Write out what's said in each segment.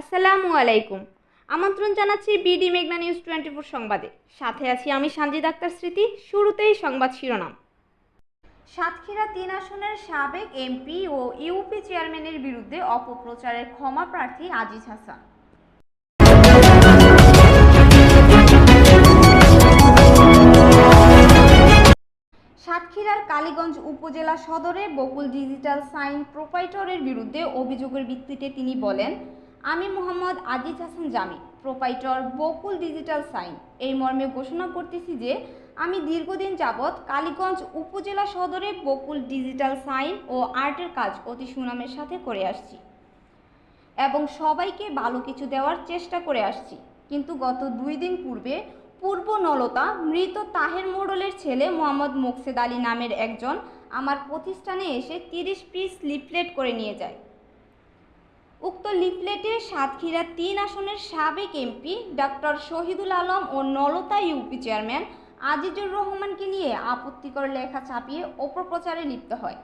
আসসালামু আলাইকুম। আমন্ত্রণ জানাচ্ছি বিডি মেঘনা নিউজ টোয়েন্টি ফোর সংবাদে। সাথে আছি আমি সানজিদ আক্তার স্মৃতি, শুরুতেই সংবাদ শিরোনাম। সাতক্ষীরা তিন আসনের সাবেক এমপি ও ইউপি চেয়ারম্যানের বিরুদ্ধে অপপ্রচারের ক্ষমা প্রার্থী আজিজ হাসান। সাতক্ষীরার কালীগঞ্জ উপজেলা সদরে বকুল ডিজিটাল সাইন প্রোপাইটরের বিরুদ্ধে অভিযোগের ভিত্তিতে তিনি বলেন আমি Mohammad Aziz Hasan Jami proprietor Bakul digital sign এই মর্মে ঘোষণা করতেছি যে, আমি দীর্ঘদিন যাবৎ কালীগঞ্জ উপজেলা সদরে বকুল ডিজিটাল সাইন ও আর্টের কাজ অতি সুনামের সাথে করে আসছি। এবং সবাইকে ভালো কিছু দেওয়ার চেষ্টা করে আসছি। কিন্তু গত দুই দিন পূর্বে পূর্ব নলতা মৃত তাহের মোড়লের ছেলে মোহাম্মদ মোকসেদ আলী নামের একজন আমার প্রতিষ্ঠানে এসে তিরিশ পিস লিফলেট করে নিয়ে যায়। উক্ত লিফলেটে সাতক্ষীরা তিন আসনের সাবেক এমপি ডক্টর শহীদুল আলম ও নলতা ইউপি চেয়ারম্যান আজিজুর রহমানকে নিয়ে আপত্তিকর লেখা ছাপিয়ে অপপ্রচারে লিপ্ত হয়।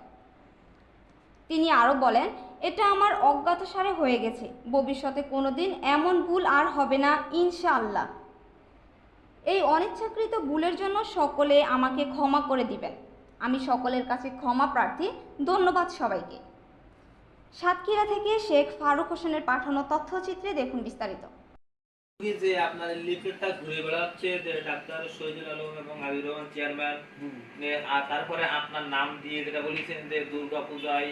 তিনি আরও বলেন, এটা আমার অজ্ঞাতসারে হয়ে গেছে। ভবিষ্যতে কোনো দিন এমন ভুল আর হবে না, ইনশাআল্লাহ। এই অনিচ্ছাকৃত ভুলের জন্য সকলে আমাকে ক্ষমা করে দিবেন। আমি সকলের কাছে ক্ষমা প্রার্থী। ধন্যবাদ সবাইকে। সাতক্ষীরা থেকে শেখ ফারুক হোসেনের পাঠানো তথ্যচিত্রে দেখুন বিস্তারিত। যে আপনার লিফলেটটা ঘুরে বেড়াচ্ছে যে ডাক্তার শহীদুল আলম এবং আবির রহমান চেয়ারম্যান আর তারপরে আপনার নাম দিয়ে যেটা বলেছেন যে দুর্গা পূজায়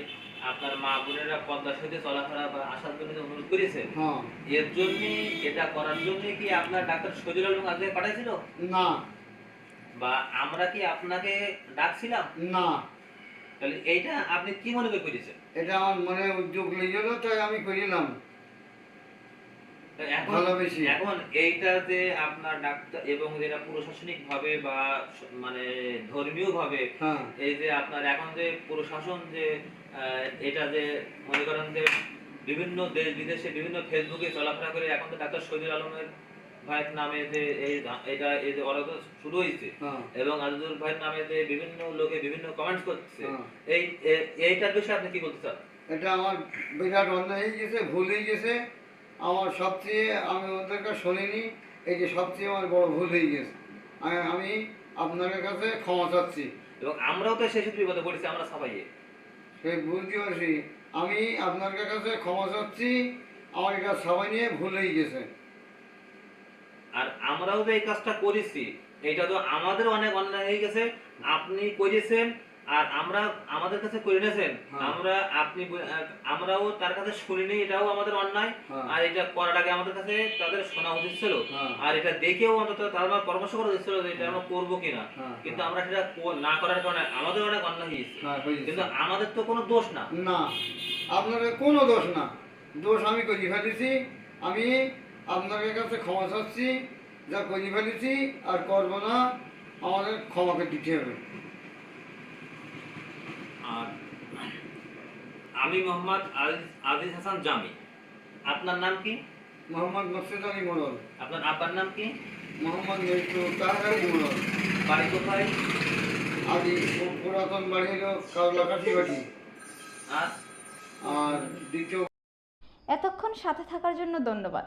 আপনার মা বোনেরা পদ্মা সেতু চলাফেরা বা আসার জন্য অনুরোধ করেছেন। হ্যাঁ। এর জন্য এটা করার জন্য কি আপনার ডাক্তার শহীদুল আলম আগে পাঠাইছিল? না। বা আমরা কি আপনাকে ডাকছিলাম? না। তাহলে এইটা আপনি কি মনে করে করেছেন এটা আমার মনে উদ্যোগ লেগেছিল তাই আমি করিলাম এখন ভালোবেসে। এইটা যে আপনার ডাক্তার এবং যেটা প্রশাসনিক ভাবে বা মানে ধর্মীয় ভাবে হ্যাঁ। এই যে আপনার এখন যে প্রশাসন যে এটা যে মনে করেন যে বিভিন্ন দেশ বিদেশে বিভিন্ন ফেসবুকে চলাফেরা করে এখন তো ডাক্তার শহীদুল আলমের ভাইয়ের নামে যে এই এটা এই যে অরাধ শুরু হয়েছে হ্যাঁ। এবং আজিজুল ভাইয়ের নামে যে বিভিন্ন লোকে বিভিন্ন কমেন্টস করছে হ্যাঁ। এই এইটার বিষয়ে আপনি কি বলতে চান? এটা আমার বিরাট অন্যায় হয়ে গেছে ভুল হয়ে গেছে। আমার সবচেয়ে আমি ওদের কাছে শুনিনি এই যে সবচেয়ে আমার বড় ভুল হয়ে গেছে। আমি- আপনার কাছে ক্ষমা চাচ্ছি। এবং আমরাও তো সেই সূত্রে বিপদে পড়েছি আমরা সবাই সেই বুঝতে পারছি আমি আপনার কাছে ক্ষমা চাচ্ছি আমার এটা সবাই নিয়ে ভুল হয়ে গেছে। আর আমরাও যে এই কাজটা করেছি এটা তো আমাদের অনেক অন্যায় হয়ে গেছে আপনি করেছেন আর আমরা আমাদের কাছে করে নিয়েছেন হ্যাঁ। আমরা আপনি আমরাও তার কাছে শুনিনি এটাও আমাদের অন্যায় হ্যাঁ। আর এটা করার আগে আমাদের কাছে তাদের শোনা উচিত ছিল হ্যাঁ। আর এটা দেখেও অন্তত তাদের পরামর্শ করা উচিত ছিল যে এটা আমরা করব কিনা কিন্তু। আমরা সেটা না করার কারণে আমাদের অনেক অন্যায় হ্যাঁ হয়েছে কিন্তু আমাদের তো কোনো দোষ না না আপনার কোনো দোষ না দোষ আমি করি ফেলেছি আমি আপনার কাছে ক্ষমা চাচ্ছি যা করি ফেলেছি আর করব না আমাদের ক্ষমাকে দিতে হবে। আর আমি মোহাম্মদ আজিজ আজিজ হাসান জামি। আপনার নাম কি? মোহাম্মদ মকসুদ আলী মোড়ল। আপনার আব্বার নাম কি? মোহাম্মদ তাহার আলী মোড়ল। বাড়ি কোথায়? আদি পুরাতন বাড়ি হলো কাউলাকাঠি বাটি আর আর দ্বিতীয় এতক্ষণ সাথে থাকার জন্য ধন্যবাদ।